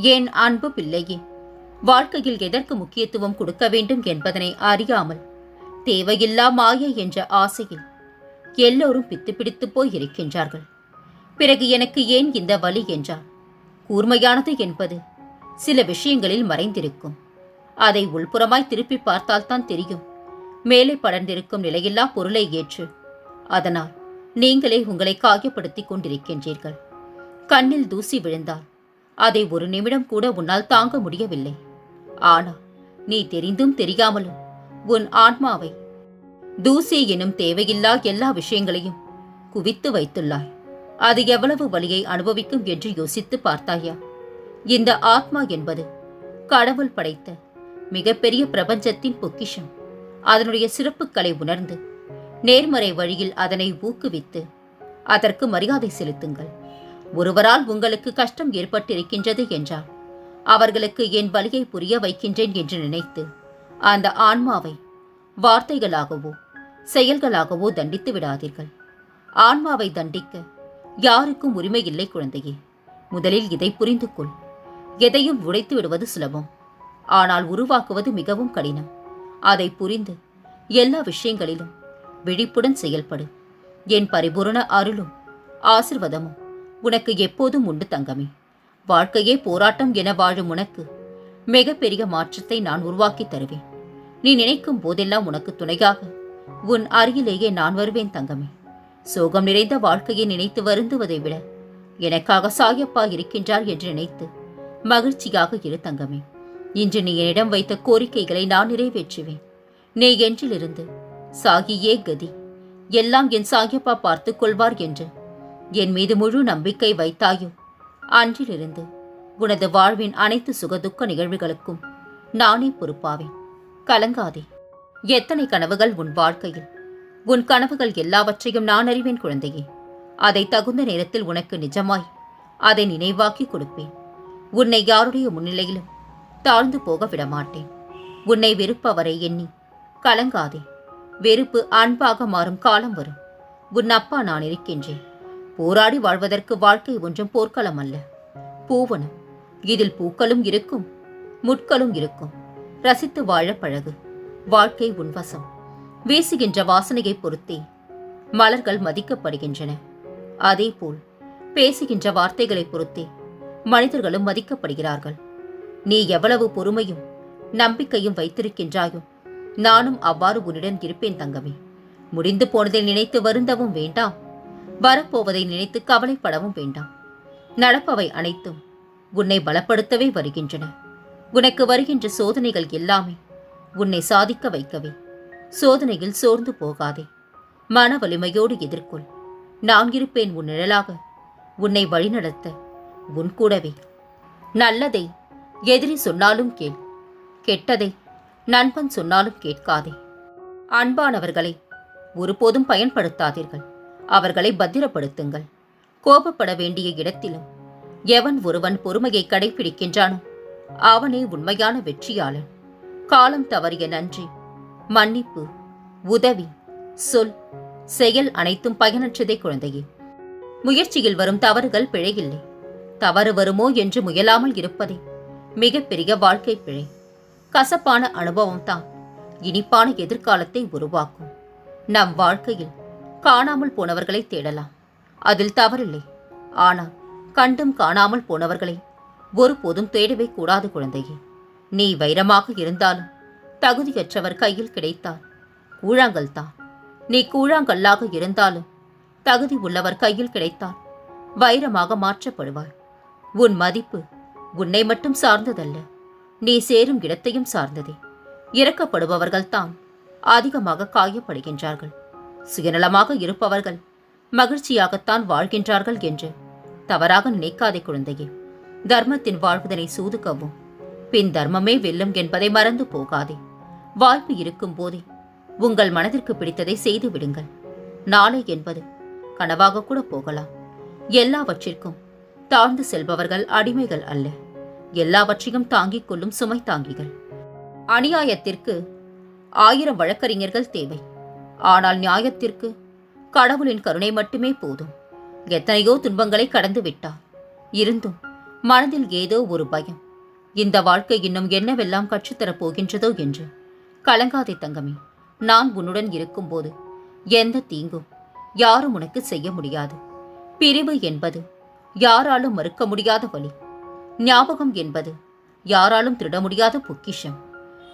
ஏன் அன்பு பிள்ளையே? வாழ்க்கையில் எதற்கு முக்கியத்துவம் கொடுக்க வேண்டும் என்பதனை அறியாமல் தேவையில்லா மாயை என்ற ஆசையில் எல்லோரும் பித்து பிடித்து போய் இருக்கின்றார்கள் பிறகு எனக்கு ஏன் இந்த வலி என்றால் கூர்மையானது என்பது சில விஷயங்களில் மறைந்திருக்கும். அதை உள்புறமாய் திருப்பி பார்த்தால்தான் தெரியும். மேலே படர்ந்திருக்கும் நிலையில்லா பொருளை ஏற்று அதனால் நீங்களே உங்களை காயப்படுத்திக் கொண்டிருக்கின்றீர்கள். கண்ணில் தூசி விழுந்தால் அதை ஒரு நிமிடம் கூட உன்னால் தாங்க முடியவில்லை. ஆனால் நீ தெரிந்தும் தெரியாமலும் உன் ஆன்மாவை தூசி எனும் தேவையில்லா எல்லா விஷயங்களையும் குவித்து வைத்துள்ளாய். அது எவ்வளவு வலியை அனுபவிக்கும் என்று யோசித்து பார்த்தாயா? இந்த ஆத்மா என்பது கடவுள் படைத்த மிகப்பெரிய பிரபஞ்சத்தின் பொக்கிஷம். அதனுடைய சிறப்புகளை உணர்ந்து நேர்மறை வழியில் அதனை ஊக்குவித்து அதற்கு மரியாதை செலுத்துங்கள். ஒருவரால் உங்களுக்கு கஷ்டம் ஏற்பட்டிருக்கின்றது என்றால் அவர்களுக்கு என் வலியை புரிய வைக்கின்றேன் என்று நினைத்து அந்த ஆன்மாவை வார்த்தைகளாகவோ செயல்களாகவோ தண்டித்து விடாதீர்கள். ஆன்மாவை தண்டிக்க யாருக்கும் உரிமை இல்லை குழந்தையே. முதலில் இதை புரிந்து கொள் எதையும் உடைத்து விடுவது சுலபம். ஆனால் உருவாக்குவது மிகவும் கடினம். அதை புரிந்து எல்லா விஷயங்களிலும் விழிப்புடன் செயல்படு. என் பரிபூரண அருளும் ஆசிர்வாதமும் உனக்கு எப்போதும் உண்டு தங்கமே. வாழ்க்கையே போராட்டம் என வாழும் உனக்கு மிகப்பெரிய மாற்றத்தை நான் உருவாக்கி தருவேன். நீ நினைக்கும் போதெல்லாம் உனக்கு துணையாக உன் அருகிலேயே நான் வருவேன் தங்கமே. சோகம் நிறைந்த வாழ்க்கையை நினைத்து வருந்துவதை விட எனக்காக சாயப்பா இருக்கின்றார் என்று நினைத்து மகிழ்ச்சியாக இரு தங்கமே. இன்று நீ என்னிடம் வைத்த கோரிக்கைகளை நான் நிறைவேற்றுவேன். நீ என்றிலிருந்து சாகியே கதி. எல்லாம் என் சாயப்பா பார்த்துக் கொள்வார் என்று என் மீது முழு நம்பிக்கை வைத்தாயோ? அன்றிலிருந்து உனது வாழ்வின் அனைத்து சுகதுக்க நிகழ்வுகளுக்கும் நானே பொறுப்பாவேன். கலங்காதே. எத்தனை கனவுகள் உன் வாழ்க்கையில்? உன் கனவுகள் எல்லாவற்றையும் நான் அறிவேன் குழந்தையே. அதை தகுந்த நேரத்தில் உனக்கு நிஜமாய் அதை நினைவாக்கி கொடுப்பேன். உன்னை யாருடைய முன்னிலையிலும் தாழ்ந்து போக விடமாட்டேன். உன்னை வெறுப்பவரை எண்ணி கலங்காதே. வெறுப்பு அன்பாக மாறும் காலம் வரும். உன் அப்பா நான் இருக்கின்றேன். போராடி வாழ்வதற்கு வாழ்க்கை ஒன்றும் போர்க்களம் அல்ல. பூவனம் இதில் பூக்களும் இருக்கும் முட்களும் இருக்கும். ரசித்து வாழ பழகு வாழ்க்கை உன்வசம். வீசுகின்ற வாசனையை பொறுத்தே மலர்கள் மதிக்கப்படுகின்றன. அதேபோல் பேசுகின்ற வார்த்தைகளை பொறுத்தே மனிதர்களும் மதிக்கப்படுகிறார்கள். நீ எவ்வளவு பொறுமையும் நம்பிக்கையும் வைத்திருக்கின்றாயோ நானும் அவ்வாறு உன்னிடம் இருப்பேன் தங்கமே. முடிந்து போனதை நினைத்து வருந்தவும் வேண்டாம். வரப்போவதை நினைத்து கவலைப்படவும் வேண்டாம். நடப்பவை அனைத்தும் உன்னை பலப்படுத்தவே வருகின்றன. உனக்கு வருகின்ற சோதனைகள் எல்லாமே உன்னை சாதிக்க வைக்கவே. சோதனையில் சோர்ந்து போகாதே. மன வலிமையோடு எதிர்கொள். நான் இருப்பேன் உன் நிழலாக. உன்னை வழிநடத்த உன் கூடவே. நல்லதை எதிரி சொன்னாலும் கேள். கெட்டதை நண்பன் சொன்னாலும் கேட்காதே. அன்பானவர்களை ஒருபோதும் பயன்படுத்தாதீர்கள். அவர்களை பத்திரப்படுத்துங்கள். கோபப்பட வேண்டிய இடத்திலும் எவன் ஒருவன் பொறுமையை கடைபிடிக்கின்றானோ அவனே உண்மையான வெற்றியாளன். காலம் தவறிய நன்றி மன்னிப்பு உதவி சொல் செயல் அனைத்தும் பயனற்றதே குழந்தையே. முயற்சியில் வரும் தவறுகள் பிழையில்லை. தவறு வருமோ என்று முயலாமல் இருப்பதே மிகப்பெரிய வாழ்க்கை பிழை. கசப்பான அனுபவம்தான் இனிப்பான எதிர்காலத்தை உருவாக்கும். நம் வாழ்க்கையில் காணாமல் போனவர்களை தேடலாம். அதில் தவறில்லை. ஆனால் கண்டும் காணாமல் போனவர்களை ஒருபோதும் தேடவே கூடாது குழந்தையே. நீ வைரமாக இருந்தாலும் தகுதியற்றவர் கையில் கிடைத்தால் கூழாங்கல் தான். நீ கூழாங்கல்லாக இருந்தாலும் தகுதி உள்ளவர் கையில் கிடைத்தால் வைரமாக மாற்றப்படுவாய். உன் மதிப்பு உன்னை மட்டும் சார்ந்ததல்ல. நீ சேரும் இடத்தையும் சார்ந்ததே. இறக்கப்படுபவர்கள்தான் அதிகமாக காயப்படுகின்றார்கள். சுயநலமாக இருப்பவர்கள் மகிழ்ச்சியாகத்தான் வாழ்கின்றார்கள் என்று தவறாக நினைக்காதே குழந்தையே. தர்மத்தின் வாழ்வதனை சூதுக்கவும். பின் தர்மமே வெல்லும் என்பதை மறந்து போகாதே. வாய்ப்பு இருக்கும் போதே உங்கள் மனதிற்கு பிடித்ததை செய்து விடுங்கள். நாளை என்பது கனவாக கூட போகலாம். எல்லாவற்றிற்கும் தாழ்ந்து செல்பவர்கள் அடிமைகள் அல்ல. எல்லாவற்றையும் தாங்கிக் கொள்ளும் சுமை தாங்கிகள். அநியாயத்திற்கு ஆயிரம் வழக்கறிஞர்கள் தேவை. ஆனால் நியாயத்திற்கு கடவுளின் கருணை மட்டுமே போதும். எத்தனையோ துன்பங்களை கடந்து விட்டார். இருந்தும் மனதில் ஏதோ ஒரு பயம். இந்த வாழ்க்கை இன்னும் என்னவெல்லாம் கற்றுத்தரப் போகின்றதோ என்று. கலங்காதே தங்கமே நான் உன்னுடன் இருக்கும்போது எந்த தீங்கும் யாரும் உனக்கு செய்ய முடியாது. பிரிவு என்பது யாராலும் மறுக்க முடியாத வழி. ஞாபகம் என்பது யாராலும் திருட முடியாத பொக்கிஷம்.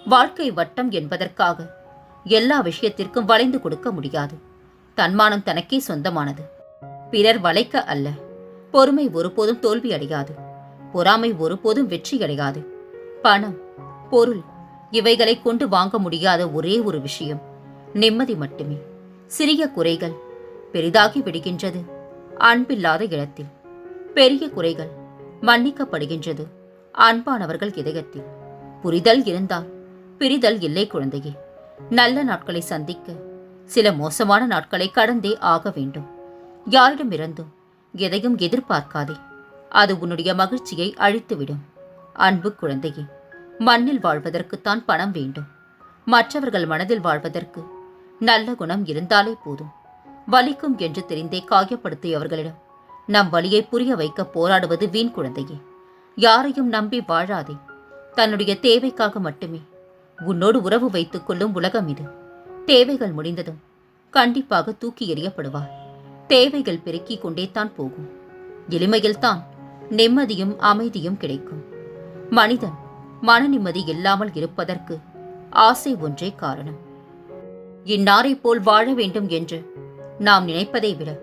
வாழ்க்கை வட்டம் என்பதற்காக எல்லா விஷயத்திற்கும் வளைந்து கொடுக்க முடியாது. தன்மானம் தனக்கே சொந்தமானது. பிறர் வளைக்க அல்ல. பொறுமை ஒருபோதும் தோல்வி அடையாது. பொறாமை ஒருபோதும் வெற்றி அடையாது. பணம் பொருள் இவைகளை கொண்டு வாங்க முடியாத ஒரே ஒரு விஷயம். நிம்மதி மட்டுமே. சிறிய குறைகள் பெரிதாகி விடுகின்றது. அன்பில்லாத இடத்தில். பெரிய குறைகள் மன்னிக்கப்படுகின்றது. அன்பானவர்கள் இதயத்தில். புரிதல் இருந்தால் பிரிதல் இல்லை குழந்தையே. நல்ல நாட்களை சந்திக்க சில மோசமான நாட்களை கடந்தே ஆக வேண்டும். யாரிடமிருந்தும் எதையும் எதிர்பார்க்காதே. அது உன்னுடைய மகிழ்ச்சியை அழித்துவிடும். அன்பு குழந்தையே மண்ணில் வாழ்வதற்குத்தான் பணம் வேண்டும். மற்றவர்கள் மனதில் வாழ்வதற்கு நல்ல குணம் இருந்தாலே போதும். வலிக்கும் என்று தெரிந்தே காயப்படுத்தியவர்களிடம் நம் வழியை புரிய வைக்க போராடுவது வீண் குழந்தையே. யாரையும் நம்பி வாழாதே. தன்னுடைய தேவைக்காக மட்டுமே உன்னோடு உறவு வைத்துக் கொள்ளும் உலகம் இது. தேவைகள் முடிந்ததும் கண்டிப்பாக தூக்கி எறியப்படுவார். தேவைகள் பெருக்கிக் கொண்டே தான் போகும். எளிமையில்தான் நிம்மதியும் அமைதியும் கிடைக்கும். மனிதன் மன நிம்மதி இல்லாமல் இருப்பதற்கு ஆசை ஒன்றே காரணம். இன்னாரைப் போல் வாழ வேண்டும் என்று நாம் நினைப்பதை விட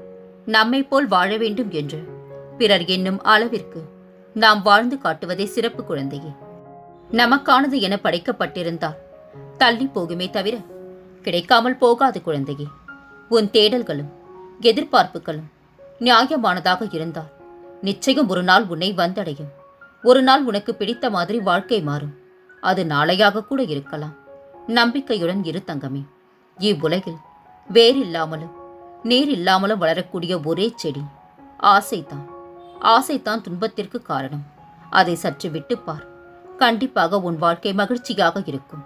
நம்மை போல் வாழ வேண்டும் என்று பிறர் என்னும் அளவிற்கு நாம் வாழ்ந்து காட்டுவதே சிறப்பு குழந்தையே. நமக்கானது என படைக்கப்பட்டிருந்தால் தள்ளி போகுமே தவிர கிடைக்காமல் போகாது குழந்தையே. உன் தேடல்களும் எதிர்பார்ப்புகளும் நியாயமானதாக இருந்தால் நிச்சயம் ஒரு நாள் உன்னை வந்தடையும். ஒரு நாள் உனக்கு பிடித்த மாதிரி வாழ்க்கை மாறும். அது நாளையாக கூட இருக்கலாம். நம்பிக்கையுடன் இரு தங்கமே. இவ்வுலகில் வேறில்லாமலும் நீர் இல்லாமலும் வளரக்கூடிய ஒரே செடி ஆசைதான். ஆசைதான் துன்பத்திற்கு காரணம். அதை சற்று விட்டுப்பார். கண்டிப்பாக உன் வாழ்க்கை மகிழ்ச்சியாக இருக்கும்.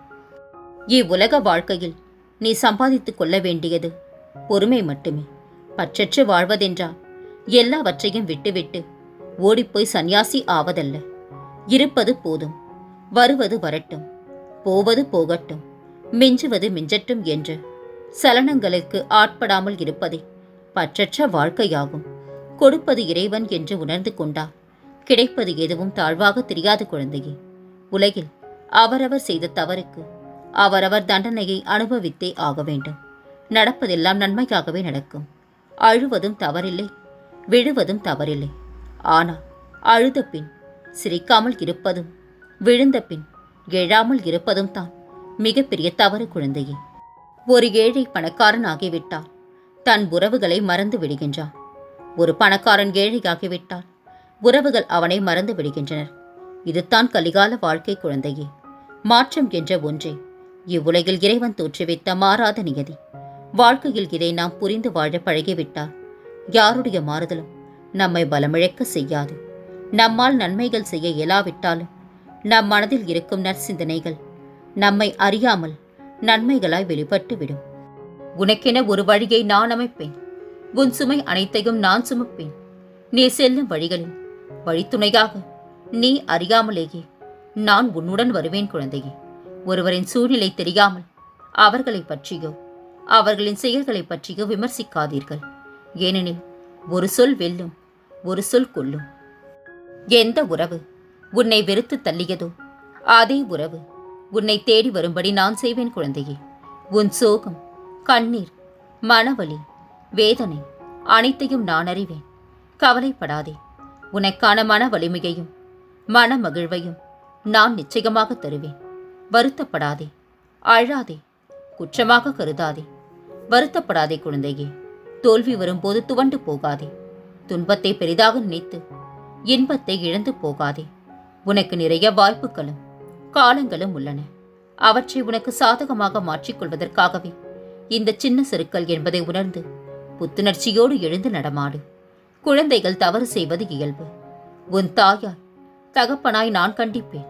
இவ்வுலக வாழ்க்கையில் நீ சம்பாதித்துக் கொள்ள வேண்டியது பொறுமை மட்டுமே. பற்றற்று வாழ்வதென்றால் எல்லாவற்றையும் விட்டுவிட்டு ஓடிப்போய் சந்நியாசி ஆவதல்ல. இருப்பது போதும் வருவது வரட்டும் போவது போகட்டும் மிஞ்சுவது மிஞ்சட்டும் என்று சலனங்களுக்கு ஆட்படாமல் இருப்பதே பற்றற்ற வாழ்க்கையாகும். கொடுப்பது இறைவன் என்று உணர்ந்து கொண்டார் கிடைப்பது எதுவும் தாழ்வாக தெரியாது குழந்தையே. உலகில் அவரவர் செய்த தவறுக்கு அவரவர் தண்டனையை அனுபவித்தே ஆக வேண்டும். நடப்பதெல்லாம் நன்மைக்காகவே நடக்கும். அழுவதும் தவறில்லை விழுவதும் தவறில்லை. ஆனால் அழுத பின் சிரிக்காமல் இருப்பதும் விழுந்த பின் எழாமல் இருப்பதும் தான் மிகப்பெரிய தவறு குழந்தையே. ஒரு ஏழை பணக்காரன் ஆகிவிட்டால் தன் உறவுகளை மறந்து விடுகின்றான். ஒரு பணக்காரன் ஏழையாகிவிட்டால் உறவுகள் அவனை மறந்து விடுகின்றனர். இதுதான் கலிகால வாழ்க்கை குழந்தையே. மாற்றம் என்ற ஒன்றே. இவ்வுலகில் இறைவன் தோற்றுவித்த மாறாத நியதி. வாழ்க்கையில் இதை நாம் புரிந்து வாழ பழகிவிட்டால் யாருடைய மாறுதலும் நம்மை பலமிழக்க செய்யாது. நம்மால் நன்மைகள் செய்ய இயலாவிட்டாலும் நம் மனதில் இருக்கும் நற்சிந்தனைகள் நம்மை அறியாமல் நன்மைகளாய் வெளிப்பட்டு விடும் உனக்கென ஒரு வழியை நான் அமைப்பேன். உன் சுமை அனைத்தையும் நான் சுமப்பேன். நீ செல்லும் வழிகளில் வழித்துணையாக நீ அறியாமலேயே. நான் உன்னுடன் வருவேன் குழந்தையே. ஒருவரின் சூழ்நிலை தெரியாமல் அவர்களை பற்றியோ அவர்களின் செயல்களை பற்றியோ விமர்சிக்காதீர்கள். ஏனெனில் ஒரு சொல் வெல்லும் ஒரு சொல் கொல்லும். எந்த உறவு உன்னை வெறுத்து தள்ளியதோ அதே உறவு உன்னை தேடி வரும்படி நான் செய்வேன் குழந்தையே. உன் சோகம் கண்ணீர் மனவலி வேதனை அனைத்தையும் நான் அறிவேன். கவலைப்படாதே. உனக்கான மன வலிமையையும் மன மகிழ்வையும் நான் நிச்சயமாக தருவேன். வருத்தப்படாதே அழாதே குற்றமாக கருதாதே. வருத்தப்படாதே குழந்தையே தோல்வி வரும்போது துவண்டு போகாதே. துன்பத்தை பெரிதாக நினைத்து இன்பத்தை இழந்து போகாதே. உனக்கு நிறைய வாய்ப்புகளும் காலங்களும் உள்ளன. அவற்றை உனக்கு சாதகமாக மாற்றிக்கொள்வதற்காகவே இந்த சின்ன செருக்கல் என்பதை உணர்ந்து புத்துணர்ச்சியோடு எழுந்து நடமாடு. குழந்தைகள் தவறு செய்வது இயல்பு. உன் தாயார் தகப்பனாய் நான் கண்டிப்பேன்.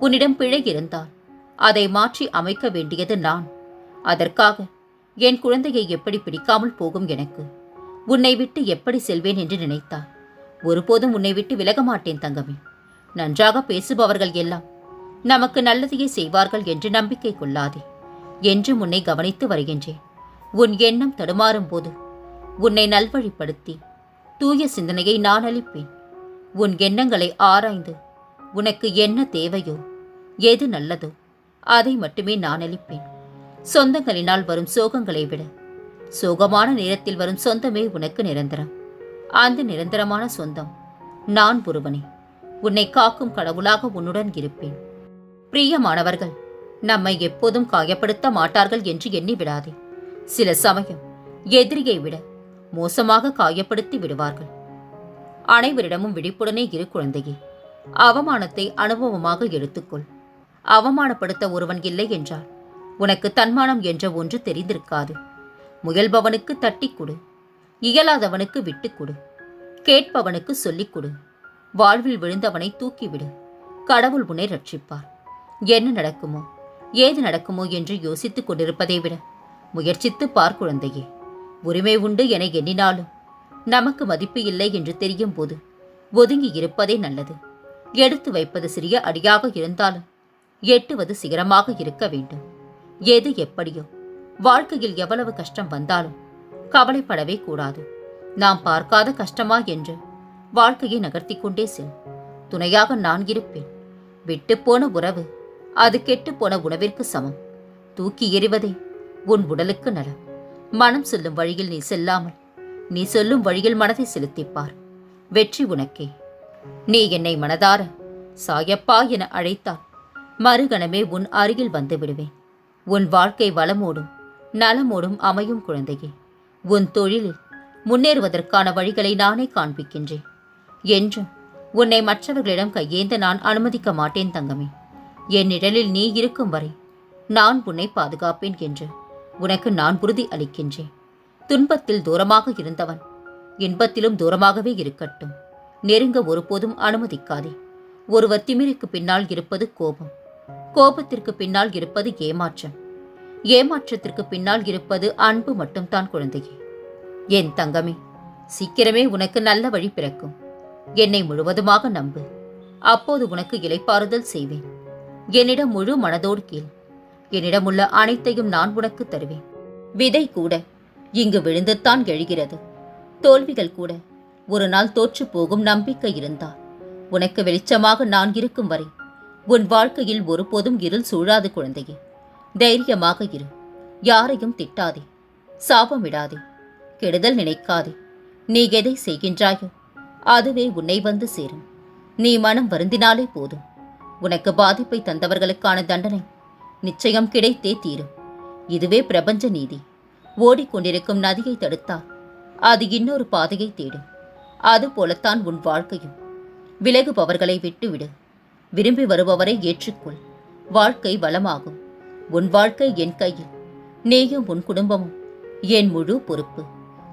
உன்னிடம் பிழை இருந்தால் அதை மாற்றி அமைக்க வேண்டியது நான். அதற்காக என் குழந்தையை எப்படி பிடிக்காமல் போகும் எனக்கு? உன்னை விட்டு எப்படி செல்வேன் என்று நினைத்தார் ஒருபோதும் உன்னை விட்டு விலக மாட்டேன் தங்கமே. நன்றாக பேசுபவர்கள் எல்லாம் நமக்கு நல்லதையே செய்வார்கள் என்று நம்பிக்கை கொள்ளாதே. என்று உன்னை கவனித்து வருகின்றேன். உன் எண்ணம் தடுமாறும் போது உன்னை நல்வழிப்படுத்தி தூய சிந்தனையை நான் அளிப்பேன். உன் எண்ணங்களை ஆராய்ந்து உனக்கு என்ன தேவையோ எது நல்லதோ அதை மட்டுமே நான் அளிப்பேன். சொந்தங்களினால் வரும் சோகங்களை விட சோகமான நேரத்தில் வரும் சொந்தமே உனக்கு நிரந்தரம். அந்த நிரந்தரமான சொந்தம் நான் ஒருவனே. உன்னை காக்கும் கடவுளாக உன்னுடன் இருப்பேன். பிரியமானவர்கள் நம்மை எப்போதும் காயப்படுத்த மாட்டார்கள் என்று எண்ணி விடாதே சில சமயம் எதிரியை விட மோசமாக காயப்படுத்தி விடுவார்கள். அனைவரிடமும் விழிப்புடனே இரு குழந்தையே. அவமானத்தை அனுபவமாக எடுத்துக்கொள். அவமானப்படுத்த ஒருவன் இல்லை என்றால் உனக்கு தன்மானம் என்ற ஒன்று தெரிந்திருக்காது. முயல்பவனுக்கு தட்டிக் கொடு. இயலாதவனுக்கு விட்டுக் கொடு. கேட்பவனுக்கு சொல்லிக் கொடு. வாழ்வில் விழுந்தவனை தூக்கிவிடு. கடவுள் உன்னை ரட்சிப்பார். என்ன நடக்குமோ ஏது நடக்குமோ என்று யோசித்துக் கொண்டிருப்பதை விட முயற்சித்து பார் குழந்தையே. உரிமை உண்டு என எண்ணினாலும் நமக்கு மதிப்பு இல்லை என்று தெரியும் போது ஒதுங்கி இருப்பதே நல்லது. எடுத்து வைப்பது சிறிய அடியாக இருந்தாலும் எட்டுவது சிகரமாக இருக்க வேண்டும். எது எப்படியோ வாழ்க்கையில் எவ்வளவு கஷ்டம் வந்தாலும் கவலைப்படவே கூடாது. நாம் பார்க்காத கஷ்டமா என்று வாழ்க்கையை நகர்த்தி கொண்டே செல். துணையாக நான் இருப்பேன். விட்டுப்போன உறவு அது கெட்டுப்போன உணவிற்கு சமம். தூக்கி எறிவதே உன் உடலுக்கு நலம். மனம் செல்லும் வழியில் நீ செல்லாமல் நீ சொல்லும் வழியில் மனதை செலுத்திப்பார். வெற்றி உனக்கே. நீ என்னை மனதார சாயப்பா என அழைத்தால் மறுகணமே உன் அருகில் வந்து விடுவேன். உன் வாழ்க்கை வளமோடும் நலமோடும் அமையும் குழந்தையே. உன் தொழிலில் முன்னேறுவதற்கான வழிகளை நானே காண்பிக்கின்றேன். என்றும் உன்னை மற்றவர்களிடம் கையேந்த நான் அனுமதிக்க மாட்டேன் தங்கமே. என் நிழலில் நீ இருக்கும் வரை நான் உன்னை பாதுகாப்பேன் என்று உனக்கு நான் உறுதி அளிக்கின்றேன். துன்பத்தில் தூரமாக இருந்தவன். இன்பத்திலும் தூரமாகவே இருக்கட்டும். நெருங்க ஒருபோதும் அனுமதிக்காதே. ஒருவர் திமிருக்கு பின்னால் இருப்பது கோபம். கோபத்திற்கு பின்னால் இருப்பது ஏமாற்றம். ஏமாற்றத்திற்கு பின்னால் இருப்பது அன்பு மட்டும்தான் குழந்தையே. என் தங்கமே சீக்கிரமே உனக்கு நல்ல வழி பிறக்கும். என்னை முழுவதுமாக நம்பு. அப்போது உனக்கு இலைப்பாறுதல் செய்வேன். என்னிடம் முழு மனதோடு கீழ் என்னிடமுள்ள அனைத்தையும் நான் உனக்கு தருவேன். விதை கூட இங்கு விழுந்துத்தான் எழுகிறது. தோல்விகள் கூட. ஒரு நாள் தோற்று போகும் நம்பிக்கை இருந்தால். உனக்கு வெளிச்சமாக நான் இருக்கும் வரை. உன் வாழ்க்கையில் ஒருபோதும் இருள் சூழாது குழந்தையே. தைரியமாக இரு. யாரையும் திட்டாதே. சாபமிடாதே. கெடுதல் நினைக்காதே. நீ எதை செய்கின்றாயோ அதுவே உன்னை வந்து சேரும். நீ மனம் வருந்தினாலே போதும். உனக்கு பாதிப்பை தந்தவர்களுக்கான தண்டனை நிச்சயம் கிடைத்தே தீரும். இதுவே பிரபஞ்ச நீதி. ஓடிக்கொண்டிருக்கும் நதியை தடுத்தால் அது இன்னொரு பாதையை தேடும். அதுபோலத்தான் உன் வாழ்க்கையும். விலகுபவர்களை விட்டுவிடு. விரும்பி வருபவரை ஏற்றுக்கொள். வாழ்க்கை வளமாகும். உன் வாழ்க்கை என் கையில். நீயும் உன் குடும்பமும். என் முழு பொறுப்பு.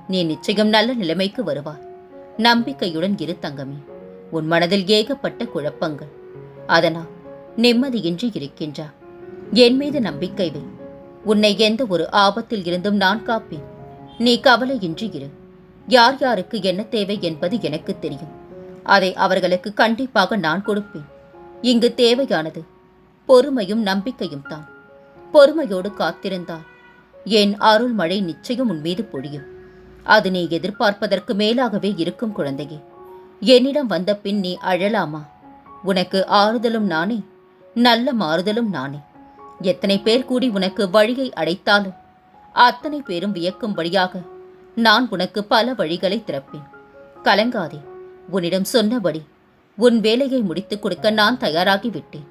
நீ நிச்சயம் நல்ல நிலைமைக்கு வருவாய். நம்பிக்கையுடன் இரு தங்கமே. உன் மனதில் ஏகப்பட்ட குழப்பங்கள். அதனால் நிம்மதியின்றி இருக்கின்றா. என் மீது நம்பிக்கை வை. உன்னை எந்த ஒரு ஆபத்தில் இருந்தும் நான் காப்பேன். நீ கவலையின்றி இரு. யார் யாருக்கு என்ன தேவை என்பது எனக்கு தெரியும். அதை அவர்களுக்கு கண்டிப்பாக நான் கொடுப்பேன். இங்கு தேவையானது பொறுமையும் நம்பிக்கையும் தான். பொறுமையோடு காத்திருந்தால் என் அருள் மழை நிச்சயம் உன் மீது பொழியும். அது நீ எதிர்பார்ப்பதற்கு மேலாகவே இருக்கும் குழந்தையே. என்னிடம் வந்த பின் நீ அழலாமா? உனக்கு ஆறுதலும் நானே நல்ல மாறுதலும் நானே. எத்தனை பேர் கூடி உனக்கு வழியை அடைத்தாலும் அத்தனை பேரும் வியக்கும்படியாக நான் உனக்கு பல வழிகளை திறப்பேன். கலங்காதே உன்னிடம் சொன்னபடி உன் வேலையை முடித்துக் கொடுக்க நான் தயாராகி விட்டேன்.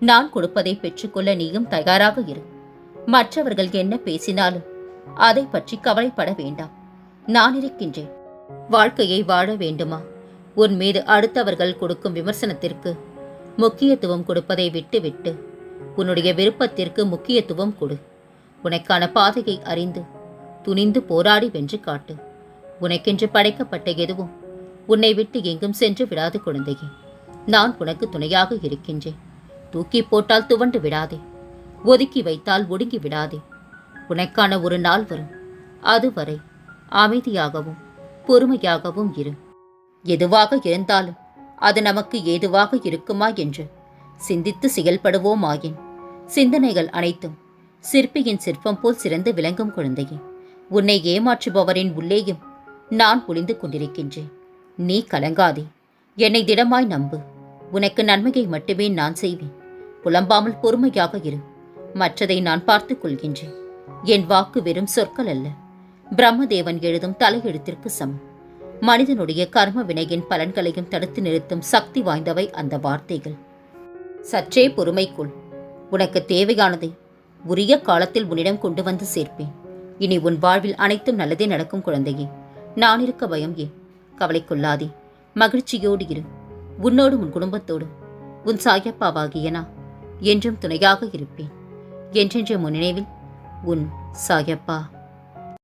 நான் கொடுப்பதை பெற்றுக்கொள்ள நீயும் தயாராக இரு. மற்றவர்கள் என்ன பேசினாலும் அதை பற்றி கவலைப்பட வேண்டாம். நான் இருக்கின்றேன். வாழ்க்கையை வாழ வேண்டுமா? உன் மீது அடுத்தவர்கள் கொடுக்கும் விமர்சனத்திற்கு முக்கியத்துவம் கொடுப்பதை விட்டுவிட்டு உன்னுடைய விருப்பத்திற்கு முக்கியத்துவம் கொடு. உனக்கான பாதையை அறிந்து துணிந்து போராடி வென்று காட்டு. உனக்கென்று படைக்கப்பட்ட எதுவும் உன்னை விட்டு எங்கும் சென்று விடாது குழந்தையே. நான் உனக்கு துணையாக இருக்கின்றேன். தூக்கி போட்டால் துவண்டு விடாதே. ஒதுக்கி வைத்தால் ஒடுங்கி விடாதே. உனக்கான ஒரு நாள் வரும். அதுவரை அமைதியாகவும் பொறுமையாகவும் இரு. எதுவாக இருந்தாலும் அது நமக்கு ஏதுவாக இருக்குமா என்று சிந்தித்து செயல்படுவோமாயின். சிந்தனைகள் அனைத்தும் சிற்பியின் சிற்பம் போல் சிறந்து விளங்கும் குழந்தையே உன்னை ஏமாற்றுபவரின் உள்ளேயும் நான் ஒளிந்து கொண்டிருக்கின்றேன். நீ கலங்காதே என்னை திடமாய் நம்பு. உனக்கு நன்மையை மட்டுமே நான் செய்வேன். புலம்பாமல் பொறுமையாக இரு. மற்றதை நான் பார்த்துக் கொள்கின்றேன். என் வாக்கு வெறும் சொற்கள் அல்ல. பிரம்மதேவன் எழுதும் தலையெழுத்திற்கு சமம். மனிதனுடைய கர்ம வினையின் பலன்களையும் தடுத்து நிறுத்தும் சக்தி வாய்ந்தவை அந்த வார்த்தைகள். சற்றே பொறுமைக்குள் உனக்கு தேவையானதை உரிய காலத்தில் உன்னிடம் கொண்டு வந்து சேர்ப்பேன். இனி உன் வாழ்வில் அனைத்தும் நல்லதே நடக்கும் குழந்தையே. நான் இருக்க பயம் ஏன்? கவலை கொள்ளாதே. மகிழ்ச்சியோடு இரு. உன்னோடு உன் குடும்பத்தோடு. உன் சாயப்பாவாகிய நான் என்றும் துணையாக இருப்பேன். என்றென்ற முன் நினைவில் உன் சாயப்பா.